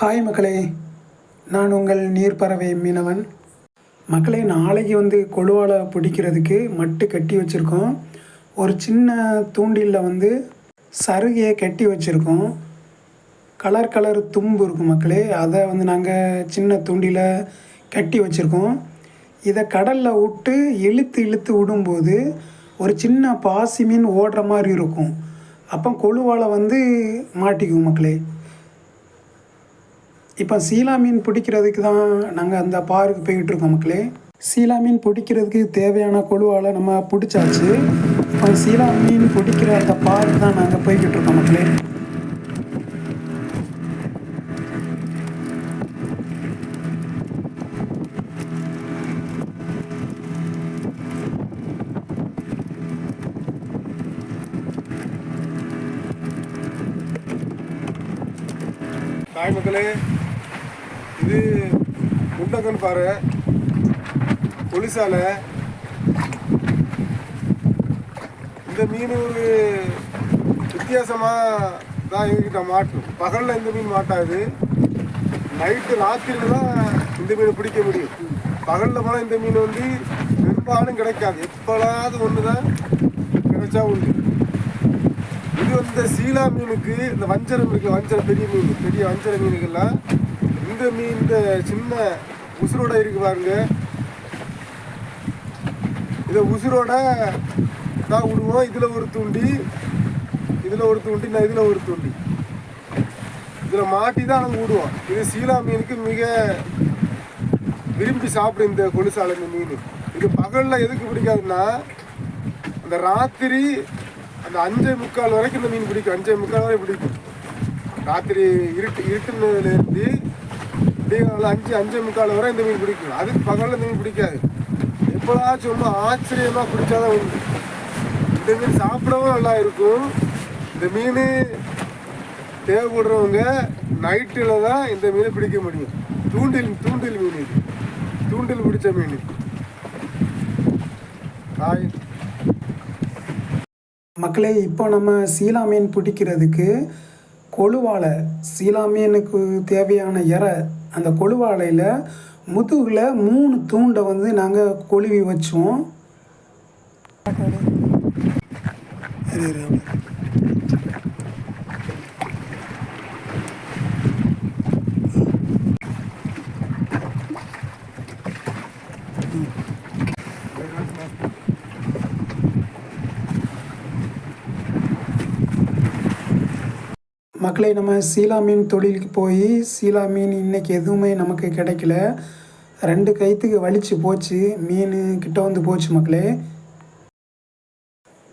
Hi மக்களே நான் உங்கள் நீர்ப்பறவை மீனவன். மக்களே நாளைக்கு வந்து கொழுவாலை பிடிக்கிறதுக்கு மட்டு கட்டி வச்சுருக்கோம். ஒரு சின்ன தூண்டிலில் வந்து சருகையை கட்டி வச்சுருக்கோம். கலர் கலர் தும்பு இருக்கும் மக்களே அதை வந்து நாங்கள் சின்ன தூண்டில கட்டி வச்சுருக்கோம். இதை கடலில் விட்டு இழுத்து இழுத்து விடும்போது ஒரு சின்ன பாசி மீன் ஓடுற மாதிரி இருக்கும். அப்போ கொழுவாலை வந்து மாட்டிக்குவோம் மக்களே. இப்போ சீலா மீன் பிடிக்கிறதுக்கு தான் நாங்கள் அந்த பாருக்கு போய்கிட்டு இருக்கோம் மக்களே. சீலா மீன் பிடிக்கிறதுக்கு தேவையான கொழுவால் நம்ம பிடிச்சாச்சு. இப்போ சீலா மீன் பிடிக்கிற அந்த பாருக்கு தான் நாங்கள் போய்கிட்டு இருக்கோம் மக்களே. மக்களே. இது முண்டக்கன் பாறை பொலிசாலை. இந்த மீன் ஒரு வித்தியாசமாக தான் எங்ககிட்ட மாட்டும். பகலில் இந்த மீன் மாட்டாது. நைட்டு ராத்திரியில் தான் இந்த மீனை பிடிக்க முடியும். பகலில் போனால் இந்த மீன் வந்து பெரும்பாலும் கிடைக்காது. எப்போலாவது ஒன்று தான் கிடைச்சா உண்டு. இது வந்து இந்த சீலா மீனுக்கு இந்த வஞ்சரம் இருக்கு வஞ்சரம் பெரிய மீன் பெரிய வஞ்சர மீனுக்கெல்லாம் இந்த மீன் இந்த சின்ன உசுரோட இருக்கு பாருங்க. இதை உசுரோட தான் விடுவோம். இதில் ஒரு தூண்டி இதில் ஒரு தூண்டி நான் இதில் ஒரு தூண்டி. இதில் மாட்டி தான் நாங்கள் விடுவோம். இது சீலா மீனுக்கு மிக விரும்பி சாப்பிடும் இந்த கொலுசால இந்த மீன். இது பகலில் எதுக்கு பிடிக்காதுன்னா அந்த ராத்திரி அந்த அஞ்சே முக்கால் வரைக்கும் இந்த மீன் பிடிக்கும். அஞ்சே முக்கால் வரை பிடிக்கும். ராத்திரி இருட்டு இருட்டுனதுலேருந்து விடியகாலம் அஞ்சு அஞ்சு முக்கால் வரை இந்த மீன் பிடிக்கும். அதுக்கு பகலில் இந்த மீன் பிடிக்காது. எப்போதாச்சும் ரொம்ப ஆச்சரியமாக பிடிச்சாதான் உண்டு. இந்த மீன் சாப்பிடவும் நல்லா இருக்கும். இந்த மீன் தேவைப்படுறவங்க நைட்டில் தான் இந்த மீனை பிடிக்க முடியும். தூண்டில் தூண்டில் மீன் இது. தூண்டில் பிடிச்ச மீன் காய் மக்களே இப்போ நம்ம சீலா மீன் பிடிக்கிறதுக்கு கொழுவாலை சீலா மீனுக்கு தேவையான இறை அந்த கொழுவாலையில் முதுகில் மூணு தூண்டை வந்து நாங்கள் கொழுவி வச்சோம். மக்களே நம்ம சீலா மீன் தொழிலுக்கு போய் சீலா மீன் இன்றைக்கி எதுவுமே நமக்கு கிடைக்கல. ரெண்டு கைத்துக்கு வலிச்சு போச்சு. மீன் கிட்ட வந்து போச்சு மக்களே.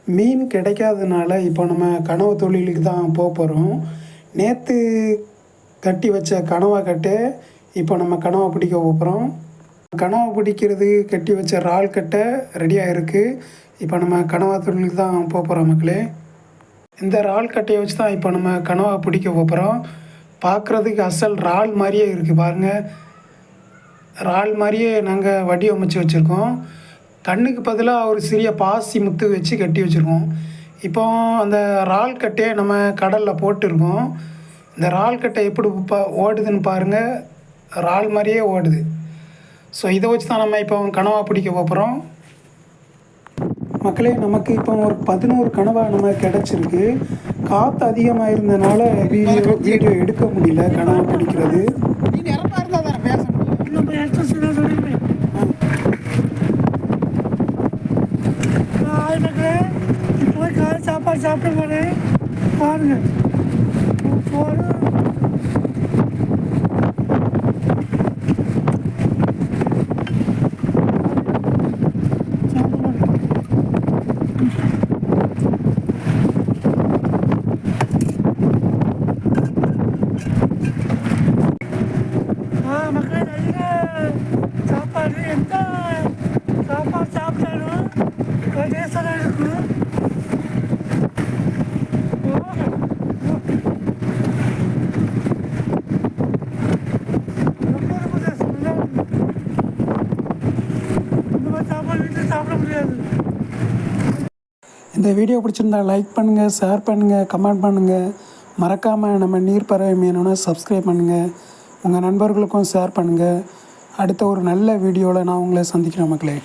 மீன் கிடைக்காதனால இப்போ நம்ம கனவு தொழிலுக்கு தான் போக போகிறோம் நேற்று கட்டி வச்ச கனவா கட்டை இப்போ நம்ம கனவா பிடிக்க போகிறோம் கனவா பிடிக்கிறது கட்டி வச்ச இறால் கட்டை ரெடியாக இருக்குது இப்போ நம்ம கனவா தொழிலுக்கு தான் போக போகிறோம் மக்களே. இந்த இறால் கட்டையை வச்சு தான் இப்போ நம்ம கனவாக பிடிக்க போகிறோம். பார்க்குறதுக்கு அசல் இறால் மாதிரியே இருக்குது பாருங்கள் இறால் மாதிரியே நாங்கள் வடிவமைச்சு வச்சுருக்கோம். கண்ணுக்கு பதிலாக ஒரு சிறிய பாசி முத்து வச்சு கட்டி வச்சுருக்கோம். இப்போ அந்த இறால் கட்டையை நம்ம கடலில் போட்டிருக்கோம். இந்த இறால் கட்டை எப்படி பா ஓடுதுன்னு பாருங்கள் இறால் மாதிரியே ஓடுது. ஸோ இதை வச்சு தான் நம்ம இப்போ கனவாக பிடிக்க போகிறோம். மக்களே நமக்கு இப்போ ஒரு பதினோரு கனவா நம்ம கிடச்சிருக்கு. காற்று அதிகமாக இருந்தனால வீடியோ வீடியோ எடுக்க முடியல கனவா பிடிக்கிறது சாப்பாடு சாப்பிட போகிறேன் பாருங்க. போகிறோம் ஆ மக்களே நல்ல சாப்பாடு எந்த சாப்பாடு சாப்பிட்டாலும் டேஸ்டாக இருக்கும் ரொம்ப ரொம்ப டேஸ்ட் நல்லா இருக்கும். இந்த மாதிரி சாப்பிட முடியாது இந்த வீடியோ பிடிச்சிருந்தா லைக் பண்ணுங்கள் ஷேர் பண்ணுங்கள் கமெண்ட் பண்ணுங்கள் மறக்காமல் நம்ம நீர் பறவை மீனோட சப்ஸ்கிரைப் பண்ணுங்கள் உங்கள் நண்பர்களுக்கும் ஷேர் பண்ணுங்கள் அடுத்த ஒரு நல்ல வீடியோவில் நான் உங்களை சந்திக்கிறேன் மக்களே.